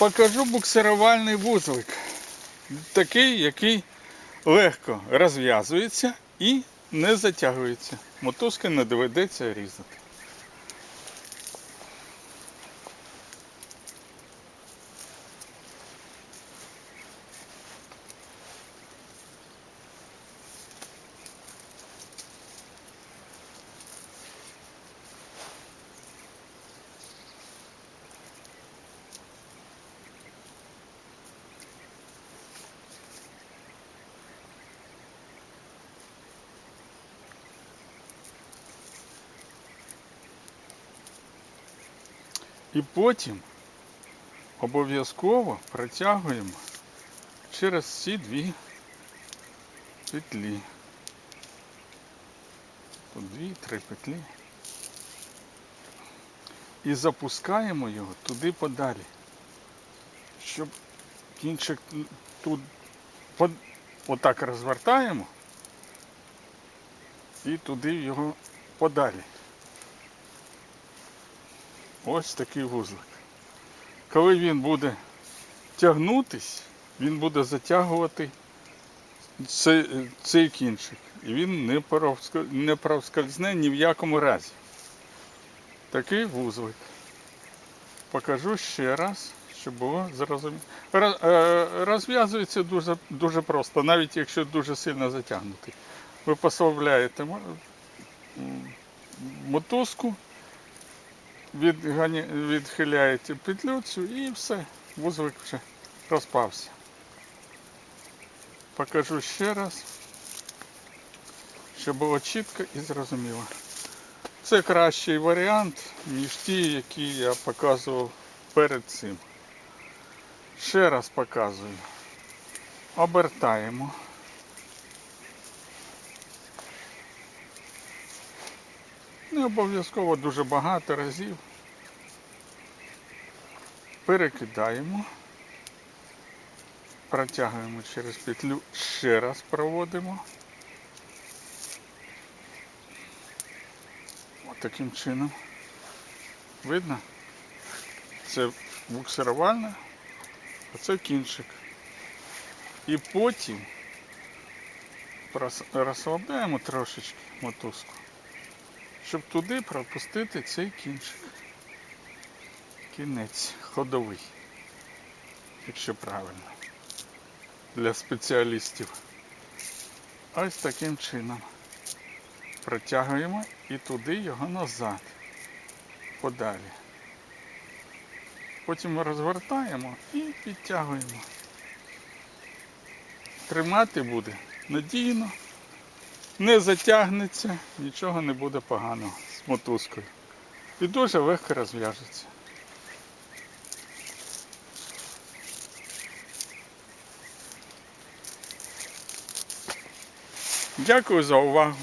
Покажу буксирувальний вузлик. Такий, який легко розв'язується і не затягується. Мотузки не доведеться різати. І потім обов'язково протягуємо через ці дві петлі. Тут дві-три петлі. І запускаємо його туди подалі, щоб кінчик тут под- отак розвертаємо і туди його подалі. Ось такий вузлик. Коли він буде тягнутись, він буде затягувати цей, цей кінчик. І він не, провск- не провскользне ні в якому разі. Такий вузлик. Покажу ще раз, щоб було зрозуміло. Е, Розв'язується дуже, дуже просто, навіть якщо дуже сильно затягнутий. Ви м, мотузку, відгані... відхиляєте петлю цю і все, вузлик вже розпався. Покажу ще раз, щоб було чітко і зрозуміло. Це кращий варіант, ніж ті, які я показував перед цим. Ще раз показую. Обертаємо. Не обов'язково дуже багато разів. Перекидаємо. Протягуємо через петлю, ще раз проводимо. Ось таким чином. Видно? Це буксирувальна, а це кінчик. І потім розслабляємо трошечки мотузку, щоб туди пропустити цей кінчик. Кінець ходовий, якщо правильно, для спеціалістів. Ось таким чином. Протягуємо і туди його назад, подалі. Потім ми розвертаємо і підтягуємо. Тримати буде надійно, не затягнеться, нічого не буде поганого з мотузкою. І дуже легко розв'яжеться. Дякую за увагу.